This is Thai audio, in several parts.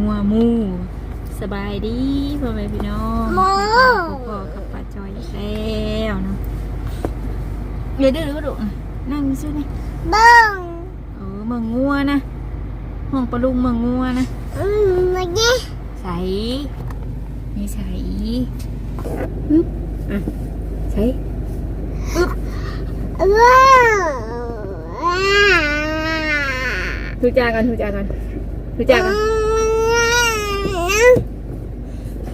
งัวหมูสบายดีพ่อแม่พี่น้องหมู พ่อกับป้าจอยอีกแล้วเนาะเดี๋ยวเดี๋ยวเดี๋ยวดูนั่งซื้อนี่เบิ้งเออเมืองงัวนะห้องปลาลุงเมืองงัวนะอืมมาเนี่ยใส่นี่ใส่อึ๊บอะใส่อึ๊บว้าวทุจากันทุจากันทุจากัน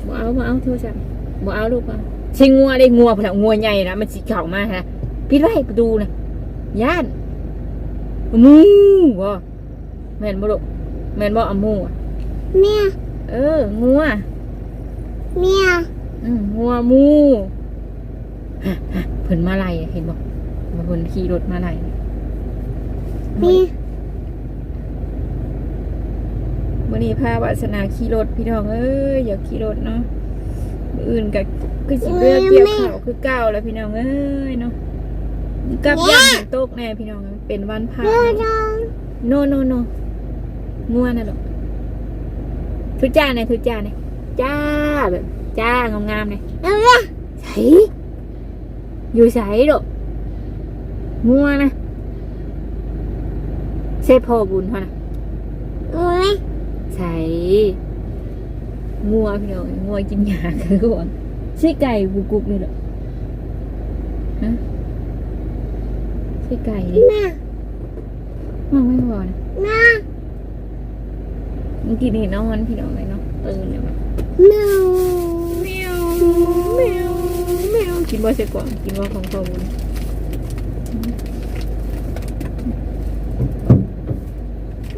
บ่ เอาบ่เอาโทรศัพท์บ่เอาลูกบ่เอาใช่งัวได้งัวพลังงัวใหญ่นะมันสิเข่ามาฮะปิดไว้ประตูนะย่านมูบ่แม่นบ่ลูกแม่นบ่เอามูอะเมียเอองัวเมียอืมงัวหมูฮะฮะเพิ่นมาไล่อะเห็นบอกมาเพิ่นขี่รถมาไล่เมีย วันนี้พาวาสนาขี่รถพี่น้องเอ้ยอยากขี่รถเนาะมื้ออื่นก็คือสิเลือกเกี่ยวข้าวคือเก้าแล้วพี่น้องเอ้ยเนาะกับย่างโต๊กแน่พี่น้องเป็นวันพระเมียน้องโนโนโนงัวน่ะดอกทุจ้าเนี่ยทุจ้าเนี่ยจ้าแบบจ้างามๆเนี่ยเอาละใส่อยู่ใส่ดอกงัวนะเซพอบุญเขานะโอ้ย ใส่งัวพี่น้องงัวกินหญ้าคือก่อนใช่ไก่บุกุกนี่เหรอฮะใช่ไก่ดิแม่มองไม่พอนะแม่เมื่อกี้นี่นอนพี่น้องเลยเนาะตื่นเลยแบบแมวแมวแมวแมวกินบ่เสร็จก่อนกินบ่ของพอบุญ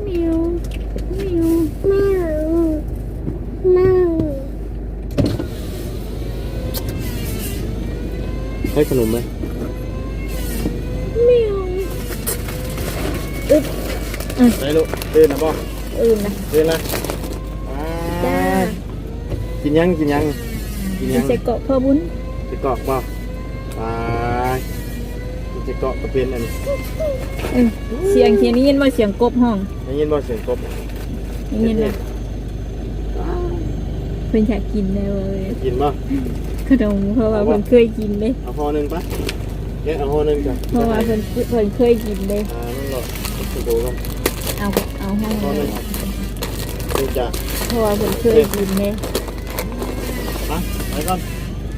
แมวแมว แมวแมว ให้ขนมไหมแมวไปลูกตื่นนะบ่อื่นนะตื่นนะอ่าจ้ากินยังกินยังกินกิยันงใส่เกาะพ่อบุญจะเกาะบ่ไปกินจะเกาะก็เป็นอันนี้เออเสียงเทียนี้ยินว่าเสียงกบห้องได้ยินบ่เสียงกบได้ยินนะเพิ่นอยากกินเลยเว้ยกินบ่ ขนมเพราะว่าเพิ่นเคยกินเลยเอาห่อหนึงปะเอ๊ะเอาห่อหนึงจ้ะเพราะว่าเพิ่นเพิ่นเคยกินเลยอ่านั่นหรอจะดูกันเอาเอาห้องห่อหเลนึยงนี่จ้ะเพราะว่าเพิ่นเคยกินเลยมาไปก่อน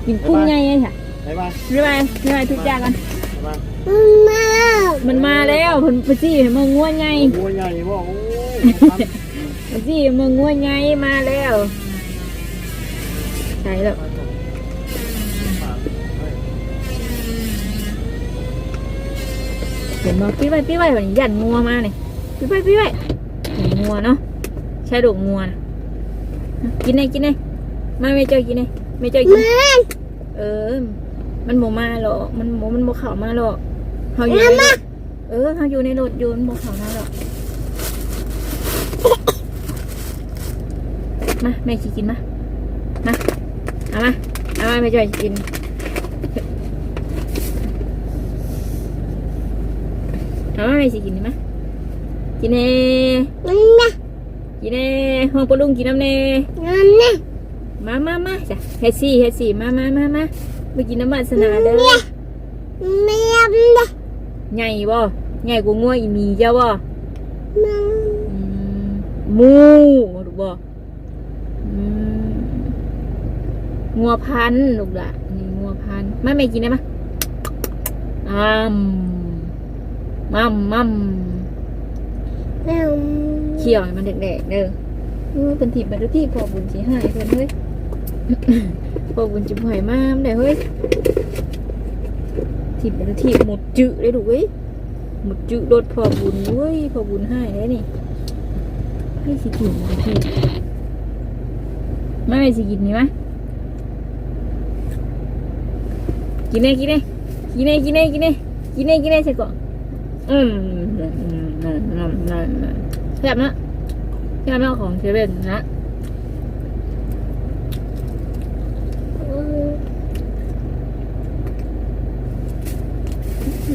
กินกุ้งไงไงค่ะไปบ้านเรียบร้อยเรียบร้อยทุกอย่างกันไปบ้านแมวมันมาแล้วเพิ่นไปจี้ให้มึงง่วนไงโอ้ยใหญ่บ่โอ้ยไปจี้ให้มึงง่วนไงมาแล้วใช่แล้ว เห็นบ่พี่ไว้พี่ไว้วันนี้ยันงัวมาเนี่ยพี่ไว้พี่ไว้เห็นงัวเนาะใช่ดอกงัวนะกินไงกินไงมาไม่เจอกินไงไม่เจอกินแม่เออ มันโมมาหรอกมันโมมันโมเข่ามาหรอกเขาอยู่ในรถเออเขาอยู่ในรถอยนต์โมเข่ามาหรอกมาแม่ชีกินมามาเอามาเอามาแม่จอยสิกิน เอามาแม่ชีกินดิมากินเน่นั่นนะกินเน่ห้องปลุงกินน้ำเน่นั่นนะมามามาจ้ะเฮดซี่เฮดซี่มามามามาไปกินน้ำมันสนาเด้อแมวนะใหญ่บ่ใหญ่กว่างัวอีหมีเจ้าบ่แมวอืมหมูถูกบ่อืมงัวพันธุ์ลูกละนี่งัวพันธุ์มาแม่กินได้ปะอ้าม มัมมัมแมวเขี่ยวให้มันแดกๆเด้อเออเป็นทิพย์บัตรที่พอบุญสิหายเพิ่นเฮ้ยพอบุญจิบหอยมามได้เฮ้ยทิพย์บัตรที่หมดจืดเลยดูกเว้ยหมดจืดโดดพอบุญเว้ยพอบุญหายได้นี่ให้สิกินบัตรที่ไม่ไม่สิกินนี่มะกินเน่กินเน่กินเน่กินเน่กินเน่กินเน่กินเน่ใช่ก่อน อืมอืมอืมอืมอืมอืมอืมแซ่บนะแซ่บนะของเซเว่นนะ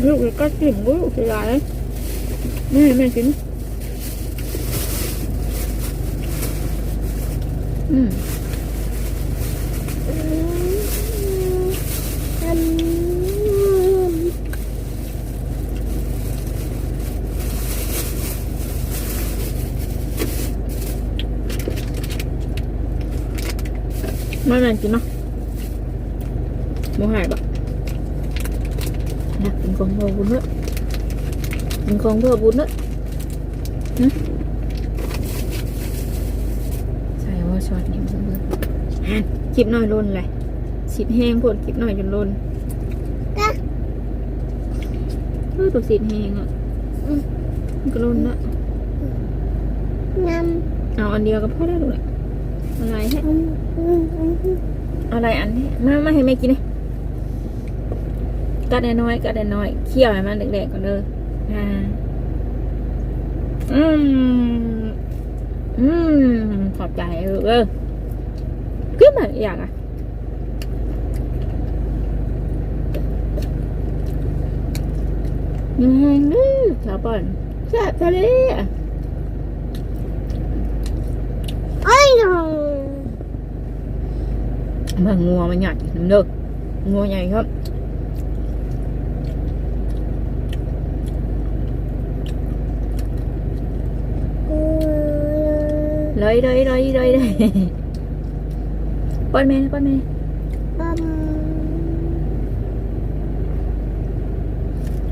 ลูกก็กินลูกเสียดายแม่แม่กินอืม อืมอืม ไม่แม่น กินเนาะโมหายปะนะกินของเพื่อบุญเนอะกินของเพื่อบุญเนอะหึใส่ว่าช็อตนี่มันเบื่ออะคลิปน้อยล้นเลยสิบแห้งพวดคลิปน้อยจนล้นก็เออตัวสิบแห้งอะอืมมันก็ล้นละนเอาอันเดียวก็พอได้วลูกแหละอะไรให้ำ อะไรอันนี้มามาให้แม่กินเลยกัดน้อยกัดน้อยเคี่ยวให้มันเด็กๆก่อนเลยอ่าอืมอืมขอบใจเออเออขึ้นมาอยากอะยังแห้งนึสาวปอนแซ่บทะเลอะอ้ย หนูมันงัวมันใหญ่น้ำเด้องัวใหญ่ครับอืมเลยเลยเลยเลยเลยป้อนแม่นะป้อนแม่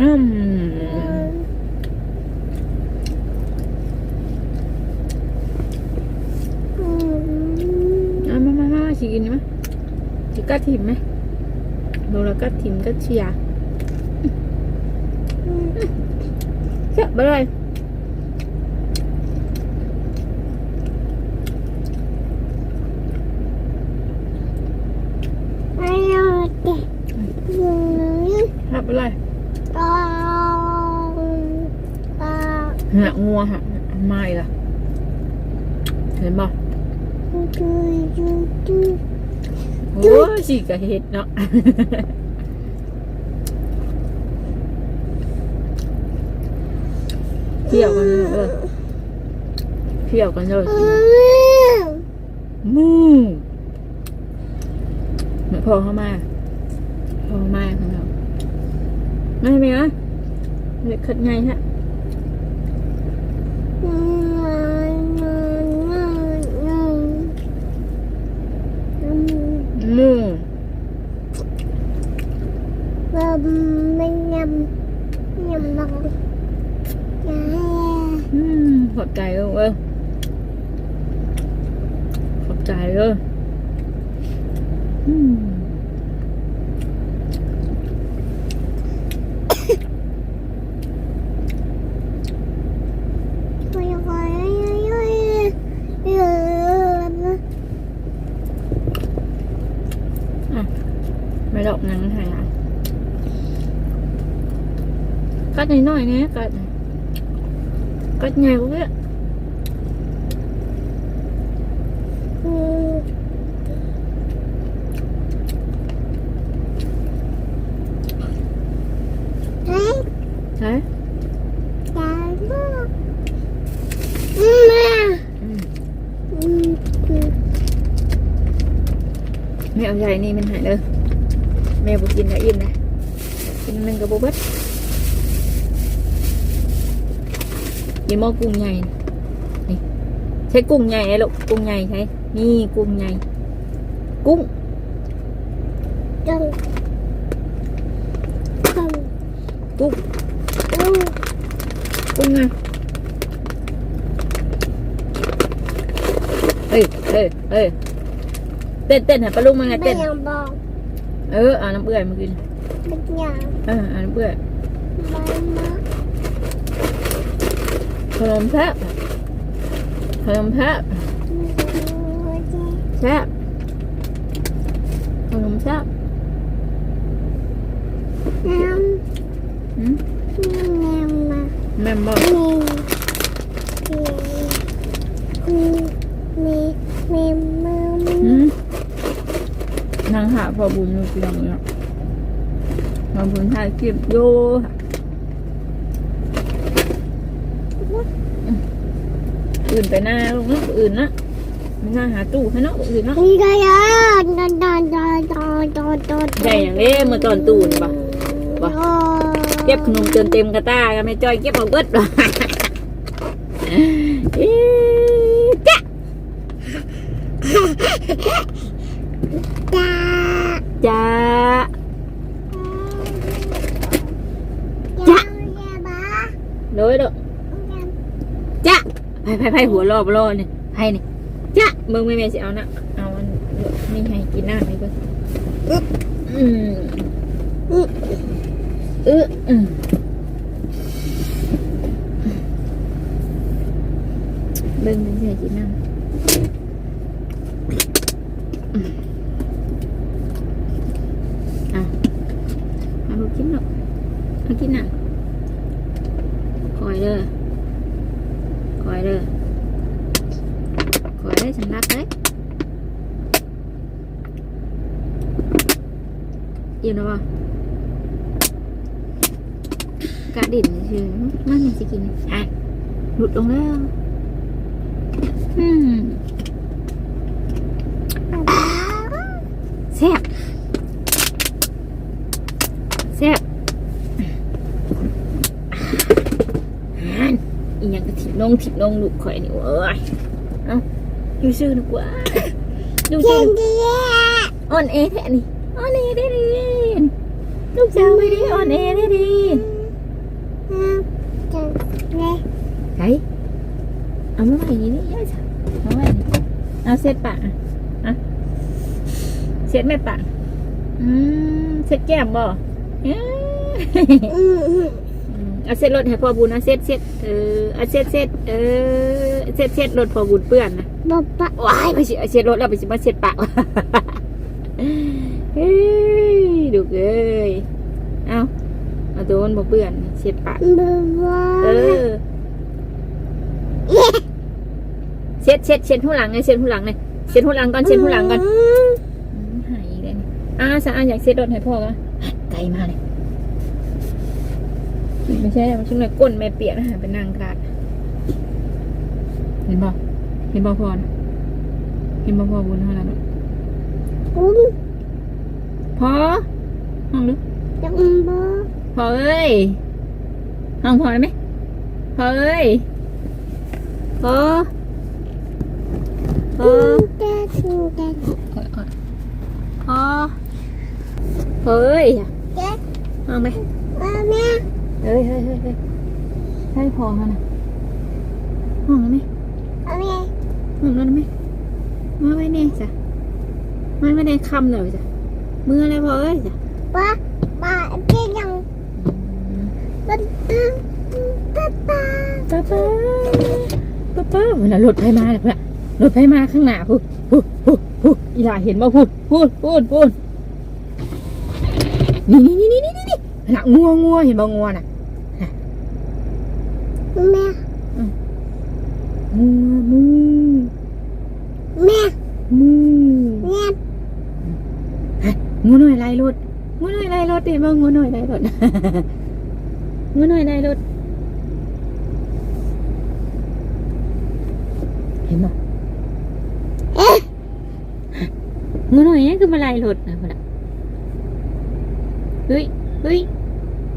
อืมอืมอืมเอามามามาสิกินไห มสิกัดถิ่มไหมเราละกัดถิ่มกัดเชียร์อืมแซ่บไปเลยไม่เอาเด็กไปเลยตองอ่าหักงัวหักไม่ล่ะ เห็นบ่ดูดูดู โอ้ยสิกะเห็ดเนาะเที่ยวกันเลยเออเที่ยวกันเลยอืมมูเหมือนพอเข้ามาพอมาของเราไม่ไหมอะเด็กขัดไงฮะอืมอืมอืมอืมอื มมูเราไม่ยำยำลงยา อืมขอบใจเออเออขอบใจเอออืม โอ้ยโอ้ยโอ้ยโอ้ยโอ้ย ไม่ด อกหนังไทยอะกัดหน่อยๆนะกัดกัดใหญ่กว่าเนี้ยอืมเฮ้ยใช่ยาลูกอืมแม่อืมอืมอืมไม่เอาใหญ่นี่มันหายเลย แม่บอกกินแล้วอิ่มนะกินมันกับโบเบิ้กินหม้อกุ้งใหญ่นี่ใช้กุ้งใหญ่เลยลูกกุ้งใหญ่ใช่นี่กุ้งใหญ่กุ้งจังจังกุ้งอืมกุ้งไงเฮ้ยเฮ้ยเฮ้ยเต้นเต้นหาปลาลุงมาไงไม่เต้นยังบอก เอออ่าน้ำเบื่อยมากินไม่ยังเอออ่าน้ำเบื่อยไม่มาขนมแซ่บขนมแซ่บไม่ได้แซ่บขนมแซ่บน้หืมำแม่มาแม่นบอก มีมีมีมีมือ หืม นางหาพอบุญอยู่เพียงเนี้ยพอบุญถ่ายคลิปโยอื่นไปหน้าลูกนะอื่นนะมันน่าหาตู้ให้เนาะอื่นเนาะนี่ได้ยังดอนดอนดอนดอนดอนดอนได้อย่างนี้เมื่อตอนตู้นี่บ่ว่ะเก็บขนมจนเต็มกระตากันไม่จ้อยเก็บเอาเบิดว่ะเจ๊ะ จ้าจ้าบ้าโดยเด้อจ้ะไพ่ไพ่ไพ่หัวรอบรอนี่ไพ่นี่จ้ะมึงไม่แม่สิเอานะเอาอันนี่ให้กินน้ำนี่ก่อนอืมอืออืออืมเบิ่งเป็นสิให้กินน้ำอืมอะเอาลูกกินหรอก เอกินน้ำคอยเด้อคอยเด้อคอยได้ฉันรักเลยอิ่มแล้วป่ะกระดิ่นคือมันยังจะกินอะหลุดลงแล้วอืมแซ่บแซ่บ อ่าน อีหยังก็ถิบนงถิบนงลูกข่อยนี่เว้ยเอ้าดูชื่อดีกว่าดูเย็ชื่อนดีอะอ่อนเอแท้นี่อ่อนเอได้ดีลูกสาวไม่ได้อ่อนเอได้ดีจังเลยไงเอามาไว้นี่นี่ย่าจ้ะเอาไว้นี่เอาเสร็จปะอะอะเสร็จแม่ปะอืมเสร็จแก้มบ่ เอ้ยอืมอืมอืมเอาเสร็จรถให้พ่อบุญเอาเสร็จเสร็จเออเอาเสร็จเสร็จเออเสร็จเสร็จรถพ่อบุญเปื้อนนะบ๊อบบ๊ะว้ายไปสิเอาเช็ดรถแล้วไปสิมาเช็ดปากวะเฮ้ยดูเอ้ยเอาเอาตัวมันบ่เปื้อนเช็ดปากบ๊อบบ๊ะเออเช็ดเช็ดเช็ดหูหลังไงเช็ดหูหลังเลยเช็ดหูหลังก่อนเช็ดหูหลังก่อนอืมหายอีกแล้วนี่อ่าสะอาดอยากเช็ดรถให้พ่อกันไกลมากเลย ไม่ใช่มันช่วงไหนก้นแม่เปียกนะฮะเป็นนางกราดเห็นบ่เห็นบ่พอนะเห็นบ่พอบุญเท่าไหร่ลูกอืมพอห้องลึกจังบ๊ะพอเอ้ยห้องพอได้ไหมพอเอ้ยพอพอเด็กเด็กพอพอเฮ้ยเด็กห้องไหมแม่ เฮ้ยเฮ้ยเฮ้ยเฮ้ยให้พอเขานะห้องได้ไหมแม่ห้องได้ไหมมาไว้เนี่ยจ้ะมาไว้ในคำเลยจ้ะมืออะไรพอเอ้ยจ้ะบ๊ะบ๊ะเจ๊ยังบ๊ะบ๊ะบ๊ะบ๊ะป้าป้าป้าป้าเวลารถไฟมาเลยเพื่อนรถไฟมาข้างหน้าพูดพูดพูดพูดอีหลาเห็นบ่พูดพูดพูดพูดนี่นี่นี่นี่นี่นี่หลังงัวงัวเห็นบ่งัวน่ะ แม่งัวมูแม่มูแม่งัวหน่อยไล่รถงัวหน่อยไล่รถเห็นบ่งัวหน่อยไล่รถงัวหน่อยไล่รถเห็นบ่เอ๊ะงูหน่อยนี่คือมาลายรถนะพ่อละเฮ้ยเฮ้ย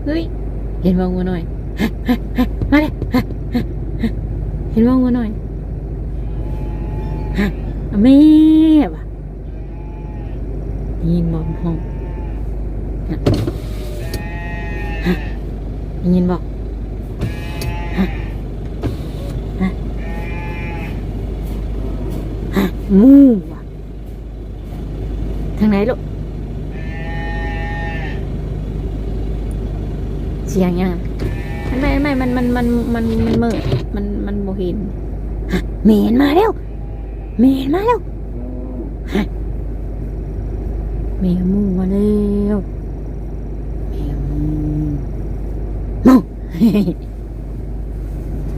เฮ้ยเห็นว่างูหน่อยฮะฮะฮะ มาเลยเห็นว่างูหน่อยฮะแม่วะยินบอกห้องยินบอกมูวะทางไหนลูกเสียงยัง ม่ไม่มันมันมันมันมันมืดมันมันโมเห็นฮะเมนมาแล้วเมนมาแล้วฮะเมมูมาแล้วเมมูมู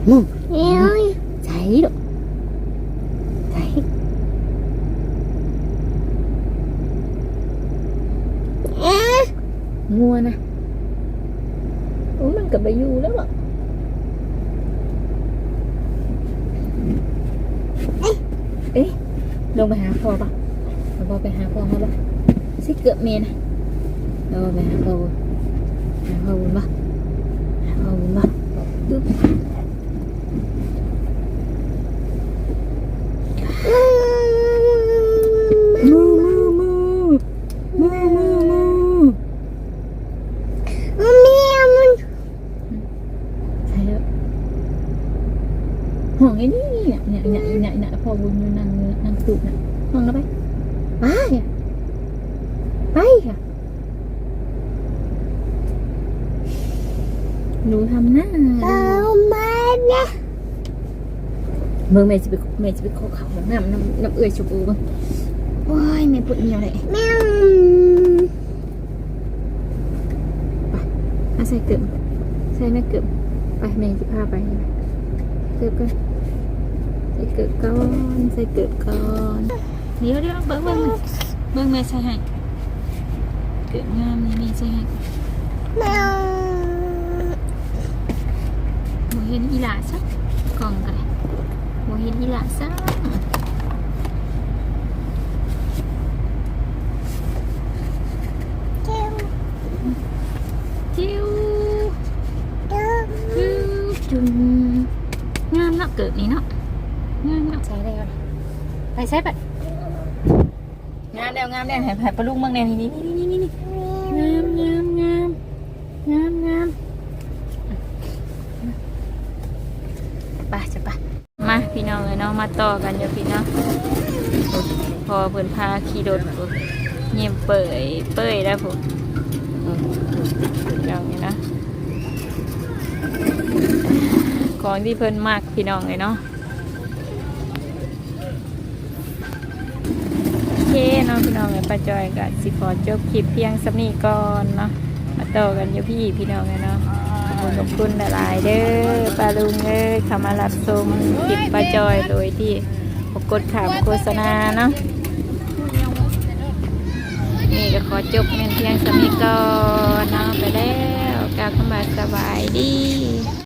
มูเอ้ยใช่ลูกใช่เอ๊ะงัวนะโอ้มันกลับไปอยู่แล้วเหรอ เอ๊ะลงไปหาพ่อปะเอาพ่อไปหาพ่อเขาปะสิเกือบเมนะเราไปหาพ่อบ่หาพ่อบุญปะหาพ่อบุญปะปึ๊บ อืม มือมือมือมือมือมือ มันมีมัน ใช่แล้วห้องไอ้นี่เนี่ยเนี่ยเนี่ยเนี่ยเนี่ยพ่อบุญอยู่นั่งนั่งตูดน่ะห้องแล้วไปไปอะไปอะหนูทำหน้า เอามาเนี่ย เมื่อแม่จะไปแม่จะไปขอเขาวน้ำน้ำน้ำเอื่อยชูปูมั้งโอ้ยแม่ปวดเหนียวเลยแมวอาใส่เกิบใส่แม่เกิบไปแม่จะพาไปเกิบกันใส่เกิบก่อนใส่เกิบก่อนเดี๋ยวเดี๋ยวเบิ้งเบิ้งเบิ้งแม่ใส่ให้เกิบงามนี่แม่ใส่ให้แมวโมเห็นอีหลาซักกล่องกัน โมเห็นอีหลาซักเจ้าจิ้วเจ้าจิ้วจุนงามเนาะเกิบนี่เนาะมาต่อกันอยู่พี่เน้องพอเพิ่นพาขี่รถเงียบเปื่อยเปื่อยแล้วผมอย่างนี้นะของที่เพิ่นมากพี่น้องเลยเนาะโอเคเนาะพี่น้องเลยป้าจอยกับสิขอจบคลิปเพียงสำนีก่อนเนาะมาต่อกันอยู่พี่พี่น้องเลยเนาะ ขอบคุณขอบคุณหลายๆเด้อป้าลุงเอ้ยขามารับชมคลิปป้าจอยโดยที่กดข่าวโฆษณาเนาะนี่ก็ขอจบเงินเพียงสำนีก่อนอนาะไปแล้วกลับเข้ามาสบายดี